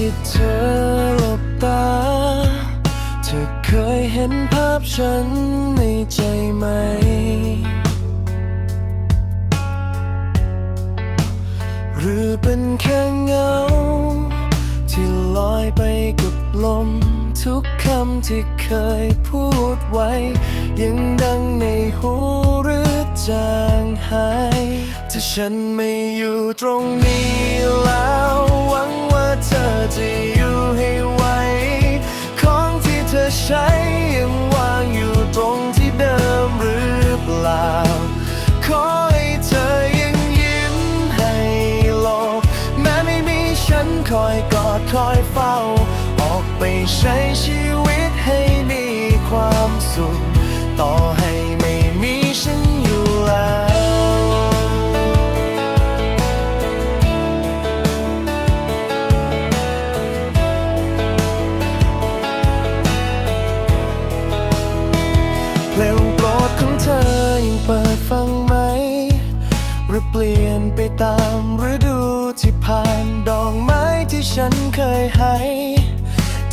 ที่เธอหลบตา เธอเคยเห็นภาพฉันในใจไหม หรือเป็นแค่เงา ที่ลอยไปกับลม ทุกคำที่เคยพูดไว้ ยังดังในหูหรือจางหาย ถ้าฉันไม่อยู่ตรงนี้แล้ว จะอยู่ให้ไหวของที่เธอใช้ยังวางอยู่ตรงที่เดิมหรือเปล่า ขอให้เธอยังยิ้มให้โลก แม้ไม่มีฉันคอยกอดคอยเฝ้า ออกไปใช้ ฉันเคยให้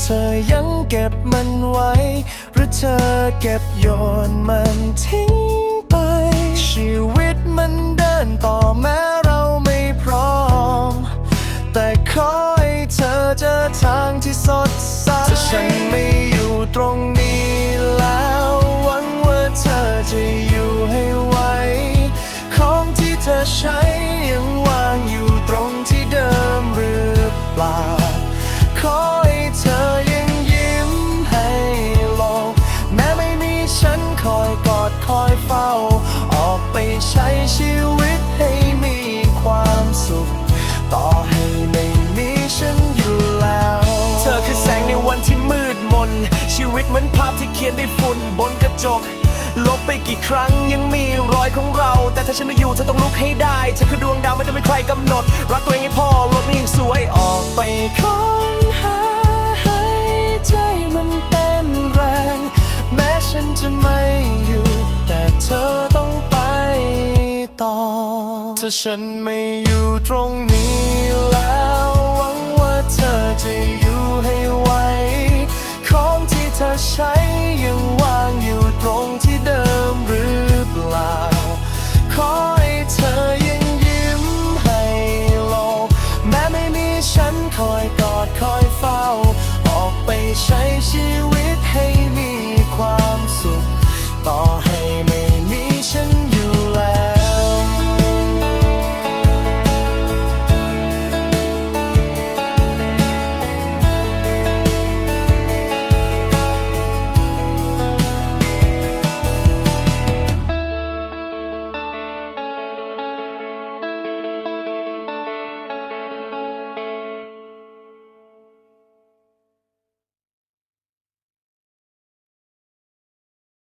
เธอยังเก็บมันไว้ หรือเธอเก็บโยนมันทิ้งไป ชีวิตมันเดินต่อแม้เราไม่พร้อม แต่ขอให้เธอเจอทางที่สดใสถ้าฉันไม่อยู่ตรงนี้แล้ว หวังว่าเธอจะอยู่ให้ไหวของที่เธอใช้ยัง ชีวิตเหมือนภาพที่เขียนด้วยฝุ่นบนกระจก ลบไปกี่ครั้งยังมีรอยของเรา แต่ถ้าฉันไม่อยู่เธอต้องลุกให้ได้เธอคือดวงดาวไม่ต้องมีใครกำหนด รักตัวเองให้พอโลกนี้ยังสวยออกไปค้นหาให้ใจมันเต้นแรง แม้ฉันจะไม่อยู่ แต่เธอต้องไปต่อถ้าฉันไม่อยู่ตรงนี้ ยังวางอยู่ตรงที่เดิมหรือเปล่า ขอให้เธอยังยิ้มให้โลก แม้ไม่มีฉันคอยกอดคอยเฝ้า ออกไปใช้ชีว